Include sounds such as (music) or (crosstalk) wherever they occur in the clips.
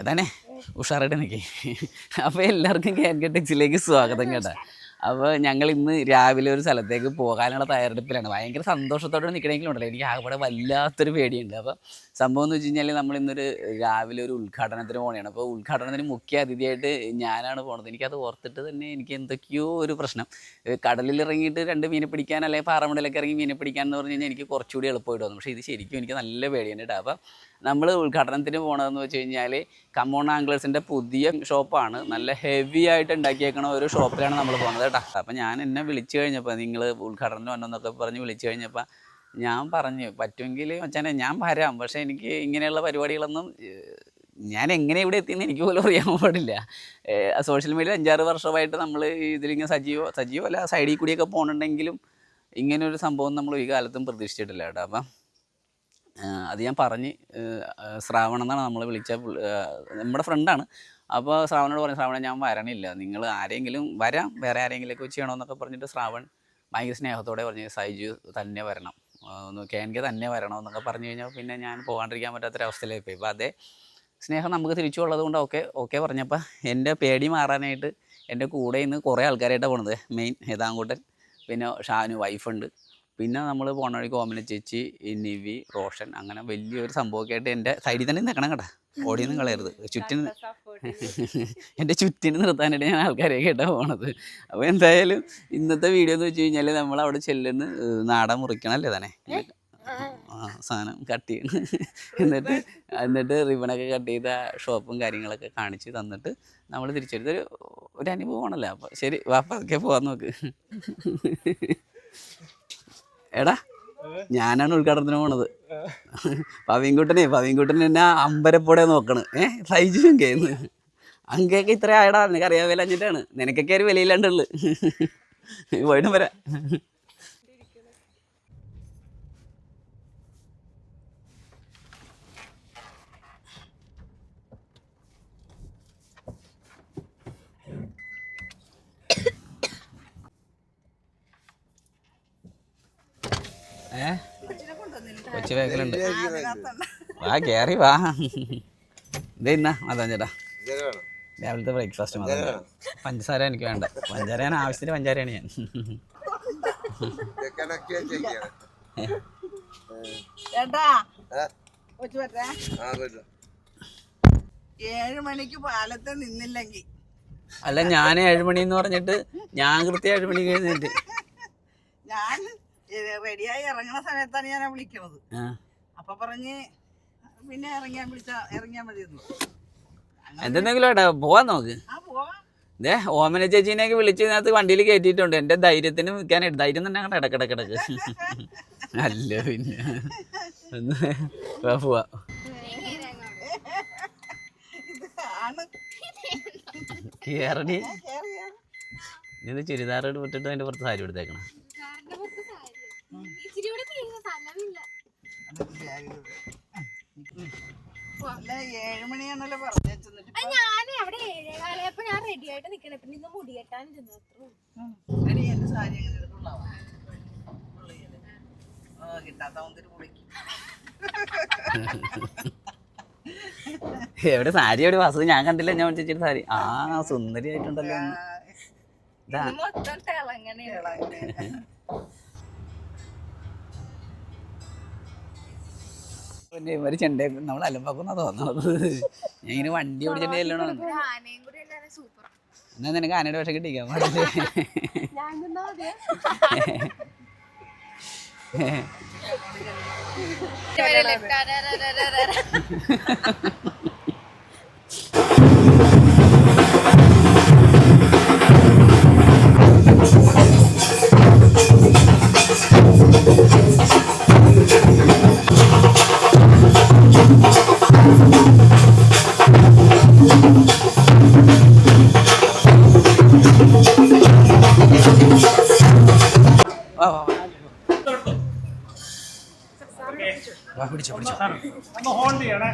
അതാണേ. ഉഷാറായിട്ട് എനിക്ക് അപ്പോൾ എല്ലാവർക്കും കേൻ ടെക്സിലേക്ക് സ്വാഗതം കേട്ടോ. അപ്പോൾ ഞങ്ങൾ ഇന്ന് രാവിലെ ഒരു സ്ഥലത്തേക്ക് പോകാനുള്ള തയ്യാറെടുപ്പിലാണ്. ഭയങ്കര സന്തോഷത്തോടെ നിൽക്കണമെങ്കിലും ഉണ്ടല്ലോ. എനിക്ക് ആകെ വല്ലാത്തൊരു പേടിയുണ്ട്. അപ്പോൾ സംഭവം എന്ന് വെച്ച് കഴിഞ്ഞാൽ നമ്മൾ ഇന്നൊരു രാവിലെ ഒരു ഉദ്ഘാടനത്തിന് പോകണതാണ് അപ്പോൾ ഉദ്ഘാടനത്തിന് മുഖ്യ അതിഥിയായിട്ട് ഞാനാണ് പോണത്. എനിക്കത് ഓർത്തിട്ട് തന്നെ എനിക്ക് എന്തൊക്കെയോ ഒരു പ്രശ്നം. കടലിൽ ഇറങ്ങിയിട്ട് രണ്ട് മീനെ പിടിക്കാൻ അല്ലെങ്കിൽ പാറമടയിലൊക്കെ ഇറങ്ങി മീനെ പിടിക്കാൻ എന്ന് പറഞ്ഞു കഴിഞ്ഞാൽ എനിക്ക് കുറച്ചുകൂടി എളുപ്പമായിട്ട് വന്നു പക്ഷേ ഇത് ശരിക്കും എനിക്ക് നല്ല പേടിയുണ്ട് കേട്ടോ. അപ്പോൾ നമ്മൾ ഉദ്ഘാടനത്തിന് പോണതെന്ന് വെച്ച് കഴിഞ്ഞാൽ കമ്മോൺ ആംഗ്ലേഴ്സിന്റെ പുതിയ ഷോപ്പാണ്. നല്ല ഹെവി ആയിട്ട് ഉണ്ടാക്കിയേക്കണ ഒരു ഷോപ്പിലാണ് നമ്മൾ പോകുന്നത് കേട്ടോ. അപ്പം ഞാൻ എന്നെ വിളിച്ചു കഴിഞ്ഞപ്പോൾ നിങ്ങൾ ഉദ്ഘാടനം വന്നെന്നൊക്കെ പറഞ്ഞ് വിളിച്ചു കഴിഞ്ഞപ്പോൾ ഞാൻ പറഞ്ഞു പറ്റുമെങ്കിൽ മച്ചാനെ ഞാൻ വരാം. പക്ഷേ എനിക്ക് ഇങ്ങനെയുള്ള പരിപാടികളൊന്നും ഞാൻ എങ്ങനെ ഇവിടെ എത്തിയെന്ന് എനിക്ക് പോലും അറിയാൻ പാടില്ല. സോഷ്യൽ മീഡിയയിൽ അഞ്ചാറ് വർഷമായിട്ട് നമ്മൾ ഇതിലിങ്ങനെ സജീവ സജീവ അല്ല സൈഡിൽ കൂടിയൊക്കെ പോകണമെങ്കിലും ഇങ്ങനൊരു സംഭവം നമ്മൾ ഈ കാലത്തും പ്രതീക്ഷിച്ചിട്ടില്ല കേട്ടോ. അപ്പം അത് ഞാൻ പറഞ്ഞ് ശ്രാവണം എന്നാണ് നമ്മൾ വിളിച്ച നമ്മുടെ ഫ്രണ്ടാണ് അപ്പോൾ ശ്രാവണോട് പറഞ്ഞു ശ്രാവണ ഞാൻ വരണില്ല. നിങ്ങൾ ആരെങ്കിലും വരാം. വേറെ ആരെങ്കിലുമൊക്കെ വെച്ച് ചെയ്യണമെന്നൊക്കെ പറഞ്ഞിട്ട് ശ്രാവൺ ഭയങ്കര സ്നേഹത്തോടെ പറഞ്ഞു സൈജു തന്നെ വരണം. ഒന്ന് കെ എൻ കെ തന്നെ വരണം എന്നൊക്കെ പറഞ്ഞു കഴിഞ്ഞാൽ പിന്നെ ഞാൻ പോകാണ്ടിരിക്കാൻ പറ്റാത്തൊരവസ്ഥയിലായി പോയി അപ്പോൾ അതേ സ്നേഹം നമുക്ക് തിരിച്ചുള്ളത് കൊണ്ട് ഓക്കെ ഓക്കെ പറഞ്ഞപ്പോൾ എന്റെ പേടി മാറാനായിട്ട് എന്റെ കൂടെ ഇന്ന് കുറേ ആൾക്കാരായിട്ടാണ് പോണത്. മെയിൻ ഹേതാങ്കൂട്ടൻ പിന്നെ ഷാനു വൈഫുണ്ട്. പിന്നെ നമ്മൾ പോണ വഴി കോമന ചേച്ചി നിവി റോഷൻ അങ്ങനെ വലിയൊരു സംഭവമൊക്കെ ആയിട്ട് എന്റെ സൈഡിൽ തന്നെ നിൽക്കണം കേട്ടോ. ഓടിയൊന്നും കളയരുത്. ചുറ്റിന് (laughs) എന്റെ ചുറ്റിന് നിർത്താനായിട്ട് ഞാൻ ആൾക്കാരെ കേട്ടാ പോണത്. അപ്പോൾ എന്തായാലും ഇന്നത്തെ വീഡിയോ എന്ന് വെച്ച് കഴിഞ്ഞാൽ നമ്മൾ അവിടെ ചെല്ലുന്ന നാടൻ മുറിക്കണല്ലേ തന്നെ ആ സാധനം കട്ട് ചെയ്യണം എന്നിട്ട് എന്നിട്ട് റിബണൊക്കെ കട്ട് ചെയ്ത ഷോപ്പും കാര്യങ്ങളൊക്കെ കാണിച്ച് തന്നിട്ട് നമ്മൾ തിരിച്ചെടുത്ത് ഒരു ഒരു അനുഭവമാണല്ലോ. അപ്പോൾ ശരി വാപ്പ അതൊക്കെ പോകാൻ നോക്ക്. എടാ ഞാനാണ് ഉദ്ഘാടനത്തിന് പോണത്. പവിൻകുട്ടനെ പവിൻകുട്ടൻ എന്നെ അമ്പരപ്പോടെ നോക്കണ്. ഏ സൈജു ശങ്കയെന്ന് അങ്കയൊക്കെ ഇത്ര ആയടാ നിനക്ക് അറിയാൻ വില അഞ്ഞിട്ടാണ്. നിനക്കൊക്കെ ഒരു വിലയില്ലാണ്ടുള്ളു. പോയിട്ടും വരാം. ഏ? കൊച്ചു വേക്കലുണ്ട് വാ കേറി വാ. ഇതെന്നാ ഇന്നാ മതാൻ ചേട്ടാ. രാവിലത്തെ ബ്രേക്ക്ഫാസ്റ്റ് മതി പഞ്ചസാര എനിക്ക് വേണ്ട. പഞ്ചാര ഞാൻ. ആവശ്യത്തിന് പഞ്ചാരയാണ് ഞാൻ ഏഴ് മണിക്ക് പാലത്ത് നിന്നില്ലെങ്കിൽ അല്ല ഞാൻ ഏഴുമണി എന്ന് പറഞ്ഞിട്ട് ഞാൻ കൃത്യം ഏഴുമണി കഴിഞ്ഞിട്ട്. ഞാൻ റെഡിയായി ഇറങ്ങുന്ന സമയത്താണ് ഞാൻ വിളിക്കുന്നത് അപ്പൊ പറഞ്ഞ് പിന്നെ ഇറങ്ങിയാൻ വിളിച്ച ഇറങ്ങിയാൽ മതിയെന്നു എന്തെന്തെങ്കിലും ഏട്ടാ പോവാൻ നോക്ക്. ദേ ഓമന ചേച്ചീനെയൊക്കെ വിളിച്ച് ഇതിനകത്ത് വണ്ടിയിൽ കയറ്റിയിട്ടുണ്ട്. എന്റെ ധൈര്യത്തിന് നിൽക്കാനായിട്ട് ധൈര്യം തന്നെ അങ്ങോട്ട് ഇടക്കിടക്കിടക്ക് അല്ല പിന്നെ. പോവാ. ഇത് കേറടി. ഇത് ചുരിദാർ വിട്ടിട്ട് അതിന്റെ പുറത്ത് സാരി എടുത്തേക്കണം ഇച്ചിരി കൂടെ തീരെ സ്ഥലമില്ല അത് ബാഗിൽ അല്ല ഏഴ് മണിയാണല്ലോ ഞാൻ അവിടെ ഞാൻ റെഡി ആയിട്ട് നിക്കണേ. പിന്നെ ഇന്ന് മുടി കെട്ടാൻ എന്റെ സാരി എങ്ങനെ എടുക്കുള്ളാവാ എവിടെ സാരി എവിടെ? വാസു ഞാൻ കണ്ടില്ല. ഞാൻ ചേച്ചിയുടെ സാരി. ആ സുന്ദരി ആയിട്ടുണ്ടല്ലോ പിന്നെ ഇവർ ചെണ്ടേ നമ്മൾ അലമ്പാക്കുന്ന തോന്നണത്. ഞാൻ ഇങ്ങനെ വണ്ടി ഓടിച്ചിട്ട് ചെല്ലണോ എന്നാ നിനക്ക് ആനയുടെ വേഷം കിട്ടിക്കാൻ പാടില്ല? ഞാൻ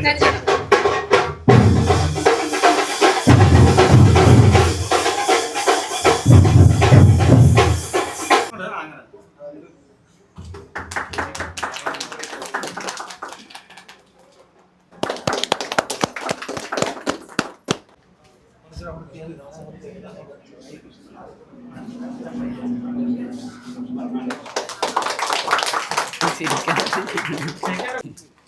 大丈夫しいですけど。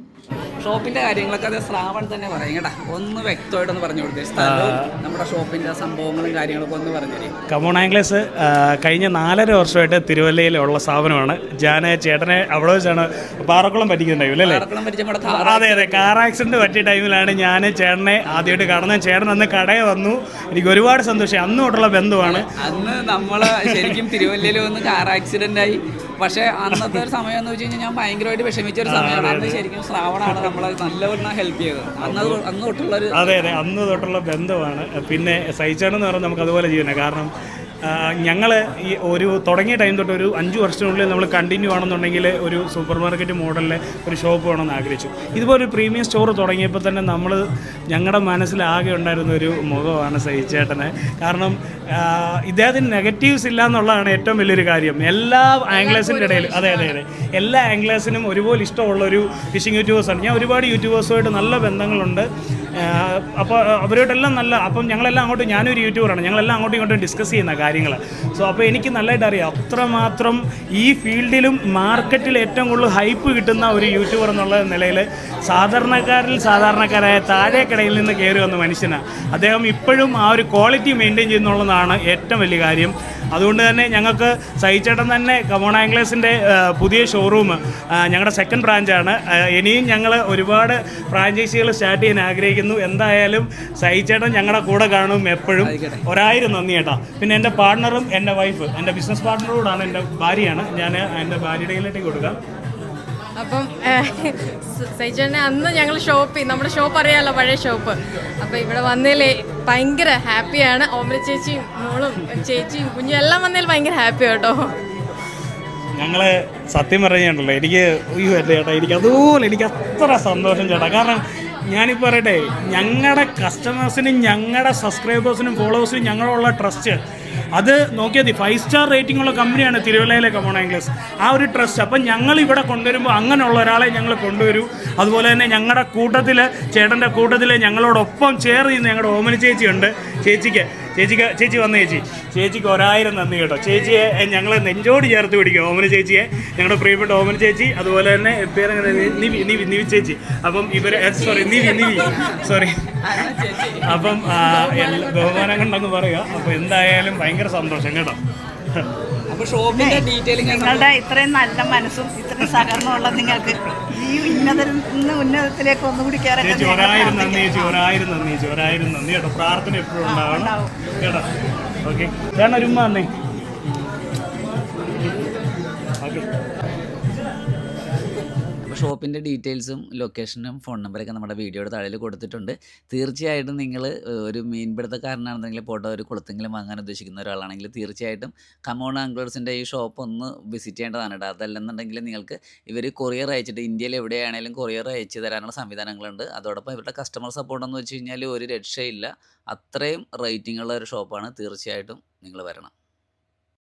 ഷോപ്പിന്റെ കാര്യങ്ങളൊക്കെ അത് ശ്രാവൺ തന്നെ പറയും കേട്ടാ. ഒന്ന് വ്യക്തമായിട്ടൊന്ന് പറഞ്ഞു കൊടുത്തേ സ്ഥലം നമ്മുടെ ഷോപ്പിന്റെ സംഭവങ്ങളും കാര്യങ്ങളൊക്കെ ഒന്ന് പറഞ്ഞു കമോൺ ആംഗ്ലേസ് കഴിഞ്ഞ നാലര വർഷമായിട്ട് തിരുവല്ലയിലുള്ള സ്ഥാപനമാണ്. ഞാൻ ചേട്ടനെ അവിടെ വെച്ചാണ് പാറക്കുളം പറ്റിക്കുന്നുണ്ടായിരുന്നു അല്ലേ? അതെ അതെ. കാർ ആക്സിഡന്റ് പറ്റിയ ടൈമിലാണ് ഞാൻ ചേട്ടനെ ആദ്യമായിട്ട് കാണുന്നത്. ചേട്ടൻ അന്ന് കടയിൽ വന്നു. എനിക്ക് ഒരുപാട് സന്തോഷം. അന്ന് തൊട്ടുള്ള ബന്ധുവാണ്. അന്ന് നമ്മൾ ശരിക്കും തിരുവല്ലയിൽ വന്ന് കാർ ആക്സിഡന്റ് ആയി. പക്ഷെ അന്നത്തെ ഒരു സമയം എന്ന് വെച്ച് കഴിഞ്ഞാൽ ഞാൻ ഭയങ്കരമായിട്ട് വിഷമിച്ച ഒരു സമയമാണ്. അന്ന് ശരിക്കും ശ്രാവണാണ് നമ്മളെ നല്ലവണ്ണം ഹെൽപ്പ് ചെയ്തത്. അന്ന് അന്ന് തൊട്ടുള്ള ഒരു അതെ അതെ. അന്ന് തൊട്ടുള്ള ബന്ധമാണ്. പിന്നെ സഹിച്ചാണെന്ന് പറഞ്ഞാൽ നമുക്ക് അതുപോലെ ചെയ്യണം കാരണം ഞങ്ങൾ ഈ ഒരു തുടങ്ങിയ ടൈം തൊട്ട് ഒരു അഞ്ച് വർഷത്തിനുള്ളിൽ നമ്മൾ കണ്ടിന്യൂ ആണെന്നുണ്ടെങ്കിൽ ഒരു സൂപ്പർ മാർക്കറ്റ് മോഡലിലെ ഒരു ഷോപ്പ് വേണമെന്ന് ആഗ്രഹിച്ചു. ഇതുപോലെ ഒരു പ്രീമിയം സ്റ്റോർ തുടങ്ങിയപ്പോൾ തന്നെ നമ്മൾ ഞങ്ങളുടെ മനസ്സിൽ ആകെ ഉണ്ടായിരുന്ന ഒരു മുഖമാണ് സഹിച്ചേട്ടന്. കാരണം ഇദ്ദേഹത്തിന് നെഗറ്റീവ്സ് ഇല്ല എന്നുള്ളതാണ് ഏറ്റവും വലിയൊരു കാര്യം. എല്ലാ ആംഗ്ലേഴ്സിന്റെ ഇടയിൽ അതെ അതെ അതെ. എല്ലാ ആംഗ്ലേഴ്സിനും ഒരുപോലെ ഇഷ്ടമുള്ളൊരു ഫിഷിംഗ് യൂട്യൂബേഴ്സാണ് ഞാൻ ഒരുപാട് യൂട്യൂബേഴ്സുമായിട്ട് നല്ല ബന്ധങ്ങളുണ്ട്. അപ്പോൾ അവരോടെല്ലാം നല്ല അപ്പം ഞങ്ങളെല്ലാം അങ്ങോട്ട് ഞാനൊരു യൂട്യൂബറാണ് ഞങ്ങളെല്ലാം അങ്ങോട്ടും ഇങ്ങോട്ടും ഡിസ്കസ് ചെയ്യുന്ന കാര്യങ്ങൾ സോ അപ്പോൾ എനിക്ക് നല്ലതായിട്ട് അറിയാം അത്രമാത്രം ഈ ഫീൽഡിലും മാർക്കറ്റിൽ ഏറ്റവും കൂടുതൽ ഹൈപ്പ് കിട്ടുന്ന ഒരു യൂട്യൂബർ എന്നുള്ള നിലയിൽ സാധാരണക്കാരിൽ സാധാരണക്കാരായ താഴേക്കടയിൽ നിന്ന് കയറി വന്ന മനുഷ്യനാണ് അദ്ദേഹം ഇപ്പോഴും ആ ഒരു ക്വാളിറ്റി മെയിന്റെയിൻ ചെയ്യുന്നുള്ളതാണ് ഏറ്റവും വലിയ കാര്യം. അതുകൊണ്ട് തന്നെ ഞങ്ങൾക്ക് സഹിച്ചേട്ടൻ തന്നെ കമോൺ ആംഗ്ലേസിന്റെ പുതിയ ഷോറൂം ഞങ്ങളുടെ സെക്കൻഡ് ബ്രാഞ്ചാണ് ഇനിയും ഞങ്ങൾ ഒരുപാട് ഫ്രാഞ്ചൈസികൾ സ്റ്റാർട്ട് ചെയ്യാൻ ആഗ്രഹിക്കുന്നു. എന്തായാലും സഹിച്ചേട്ടൻ ഞങ്ങളുടെ കൂടെ കാണും എപ്പോഴും. ഒരായിരം നന്ദി ചേട്ടാ പിന്നെ എന്റെ പാർട്ണറും എന്റെ വൈഫ് എന്റെ ബിസിനസ് പാർട്ണറോടാണ് എന്റെ ഭാര്യയാണ്. ഞാൻ എന്റെ ഭാര്യയുടെ കയ്യിലേക്ക് കൊടുക്കാം. അപ്പം സൈജനെ അന്ന് ഞങ്ങൾ ഷോപ്പ് ചെയ്യും നമ്മുടെ ഷോപ്പ് അറിയാമല്ലോ പഴയ ഷോപ്പ് അപ്പം ഇവിടെ വന്നതിൽ ഭയങ്കര ഹാപ്പിയാണ്. ഓമര ചേച്ചിയും മോളും ചേച്ചിയും കുഞ്ഞും എല്ലാം വന്നതിൽ ഭയങ്കര ഹാപ്പി കേട്ടോ ഞങ്ങൾ സത്യം പറഞ്ഞിട്ടുണ്ടല്ലോ എനിക്ക് അയ്യോ അല്ലേ ചേട്ടാ എനിക്ക് അതുപോലെ എനിക്ക് അത്ര സന്തോഷം ചേട്ടാ. കാരണം ഞാനിപ്പോൾ പറയട്ടെ ഞങ്ങളുടെ കസ്റ്റമേഴ്സിനും ഞങ്ങളുടെ സബ്സ്ക്രൈബേഴ്സിനും ഫോളോവേഴ്സിനും ഞങ്ങളുള്ള ട്രസ്റ്റ് അത് നോക്കിയാൽ മതി. ഫൈവ് സ്റ്റാർ റേറ്റിംഗ് ഉള്ള കമ്പനിയാണ് തിരുവല്ലയിലെ കമോൺ ആംഗ്ലേസ് ആ ഒരു ട്രസ്റ്റ് അപ്പം ഞങ്ങൾ ഇവിടെ കൊണ്ടുവരുമ്പോൾ അങ്ങനെയുള്ള ഒരാളെ ഞങ്ങൾ കൊണ്ടുവരൂ. അതുപോലെ തന്നെ ഞങ്ങളുടെ കൂട്ടത്തിൽ ചേട്ടന്റെ കൂട്ടത്തിൽ ഞങ്ങളോടൊപ്പം ചേർ ചെയ്യുന്ന ഞങ്ങളുടെ ഓമന ചേച്ചിയുണ്ട്. ചേച്ചിക്ക് ചേച്ചിക്ക് ചേച്ചി വന്നു ചേച്ചി. ചേച്ചിക്ക് ഒരായിരം നന്ദി കേട്ടോ. ചേച്ചിയെ ഞങ്ങളെ നെഞ്ചോട് ചേർത്ത് പിടിക്കും ഓമന ചേച്ചിയെ. ഞങ്ങളുടെ പ്രിയപ്പെട്ട ഓമന ചേച്ചി അതുപോലെ തന്നെ പേരെങ്ങനെ? നിവി നിവി ചേച്ചി. അപ്പം ഇവരെ സോറി നിവി നിവി. സോറി അപ്പം ബഹുമാനം കണ്ടെന്ന് പറയുക. അപ്പം എന്തായാലും ഭയങ്കര സന്തോഷം കേട്ടോ. നിങ്ങളുടെ ഇത്രയും നല്ല മനസ്സും ഇത്രയും സഹകരണമുള്ള നിങ്ങൾക്ക് ഈ ഉന്നതരിൽ നിന്ന് ഉന്നതത്തിലേക്ക് ഒന്നുകൂടി നന്ദി നന്ദി നന്ദി. കേട്ടോ പ്രാർത്ഥന എപ്പോഴും ഉണ്ടാവണം. കേട്ടോ. ഓക്കെ. ഒരുമ്മ ഒരു ഷോപ്പിന്റെ ഡീറ്റെയിൽസും ലൊക്കേഷനും ഫോൺ നമ്പറൊക്കെ നമ്മുടെ വീഡിയോയുടെ താഴെ കൊടുത്തിട്ടുണ്ട്. തീർച്ചയായിട്ടും നിങ്ങൾ ഒരു മീൻപിടുത്തക്കാരനാണെന്നെങ്കിൽ പോട്ടെ ഒരു കുളത്തെങ്കിലും വാങ്ങാൻ ഉദ്ദേശിക്കുന്ന ഒരാളാണെങ്കിൽ തീർച്ചയായിട്ടും കമോൺ ആംഗ്ലേഴ്സിന്റെ ഈ ഷോപ്പ് ഒന്ന് വിസിറ്റ് ചെയ്യേണ്ടതാണ് കേട്ടോ. അതല്ലെന്നുണ്ടെങ്കിൽ നിങ്ങൾക്ക് ഇവർ കൊറിയർ അയച്ചിട്ട് ഇന്ത്യയിൽ എവിടെയാണെങ്കിലും കൊറിയർ അയച്ചു തരാനുള്ള സംവിധാനങ്ങളുണ്ട്. അതോടൊപ്പം ഇവരുടെ കസ്റ്റമർ സപ്പോർട്ട് എന്ന് വെച്ച് കഴിഞ്ഞാൽ ഒരു രക്ഷയില്ല. അത്രയും റേറ്റിംഗ് ഉള്ള ഒരു ഷോപ്പാണ്. തീർച്ചയായിട്ടും നിങ്ങൾ വരണം.